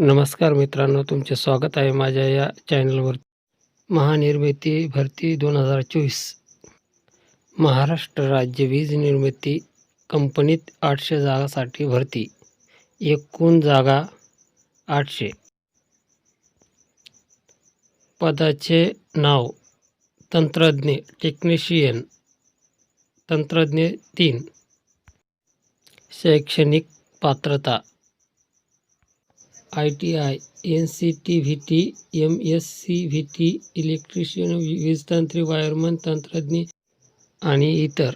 नमस्कार मित्रांनो तुमचे स्वागत आहे माझ्या या चॅनलवर महानिर्मिती भरती दोन हजार चोवीस. महाराष्ट्र राज्य वीज निर्मिती कंपनीत आठशे जागासाठी भरती. एकूण जागा आठशे. पदाचे नाव तंत्रज्ञ टेक्निशियन. तंत्रज्ञ तीन. शैक्षणिक पात्रता I T I N C T V T M S C V T electrician वीजतंत्री wireman तंत्रज्ञ आणि इतर.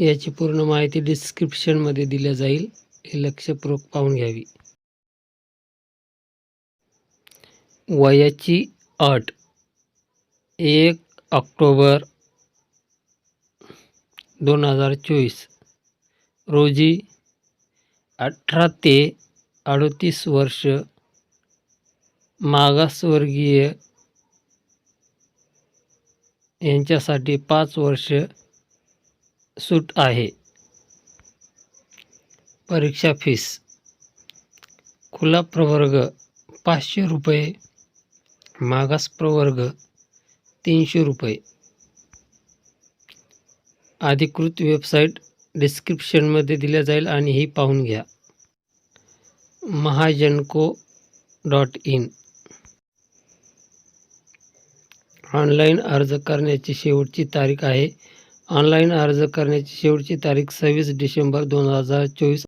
याची पूर्ण माहिती डिस्क्रिप्शनमध्ये दिल्या जाईल. हे लक्षपूर्वक पाहून घ्यावी. वयाची अट एक ऑक्टोबर दोन हजार चोवीस रोजी अठरा ते अडतीस वर्ष मागासवर्गीय यांच्यासाठी पाच वर्ष सूट आहे. परीक्षा फीस खुला प्रवर्ग पाचशे रुपये मागास प्रवर्ग तीनशे रुपये. अधिकृत वेबसाईट डिस्क्रिप्शनमध्ये दिल्या जाईल आणि ही पाहून घ्या. Mahagenco dot in. ऑनलाईन अर्ज करण्याची शेवटची तारीख आहे. ऑनलाईन अर्ज करण्याची शेवटची तारीख सव्वीस डिसेंबर दोन हजार चोवीस